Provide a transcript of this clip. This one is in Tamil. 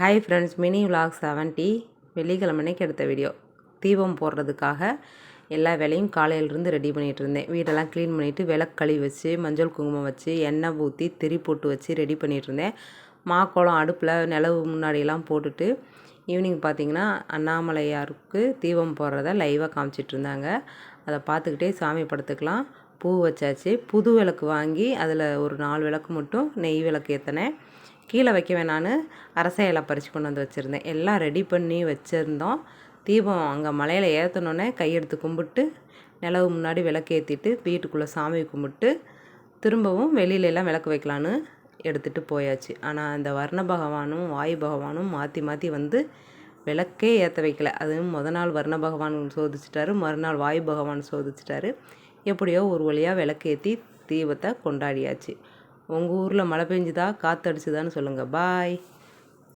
Hi friends mini vlog seventy வெள்ளிக்கிழமைக்கு எடுத்த வீடியோ தீபம் போடுறதுக்காக எல்லா வேலையும் காலையிலேருந்து ரெடி பண்ணிகிட்டு இருந்தேன். வீடெல்லாம் க்ளீன் பண்ணிவிட்டு விளக்கு வச்சு மஞ்சள் குங்குமம் வச்சு எண்ணெய் ஊற்றி திரி போட்டு வச்சு ரெடி பண்ணிகிட்டு இருந்தேன். மாக்கோளம் அடுப்பில் நிலவு முன்னாடியெல்லாம் போட்டுட்டு ஈவினிங் பார்த்திங்கன்னா அண்ணாமலையாருக்கு தீபம் போடுறத லைவாக காமிச்சிட்டு இருந்தாங்க. அதை பார்த்துக்கிட்டே சாமி படத்துக்கெலாம். பூ வச்சாச்சு. புது விளக்கு வாங்கி அதில் ஒரு நாலு விளக்கு மட்டும் நெய் விளக்கு ஏற்றினேன் கீழே வைக்க வேணான்னு அரச இலை பறித்து கொண்டு வந்து வச்சுருந்தேன். எல்லாம் ரெடி பண்ணி வச்சுருந்தோம். தீபம் அங்கே மலையில் ஏற்றினோன்னே கையெடுத்து கும்பிட்டு நிலவு முன்னாடி விளக்கு ஏற்றிட்டு வீட்டுக்குள்ளே சாமி கும்பிட்டு திரும்பவும் வெளியிலலாம் விளக்கு வைக்கலான்னு எடுத்துகிட்டு போயாச்சு. ஆனால் அந்த வர்ண பகவானும் வாயு பகவானும் மாற்றி மாற்றி வந்து விளக்கே ஏற்ற வைக்கல. அதுவும் முத நாள் வர்ண பகவான் சோதிச்சிட்டாரு மறுநாள் வாயு பகவான் சோதிச்சிட்டாரு. எப்படியோ ஒரு வழியாக விளக்கேற்றி தீபத்தை கொண்டாடியாச்சு. உங்கள் ஊரில் மழை பெஞ்சுதா? காற்றடிச்சுதான்னு சொல்லுங்கள் பாய்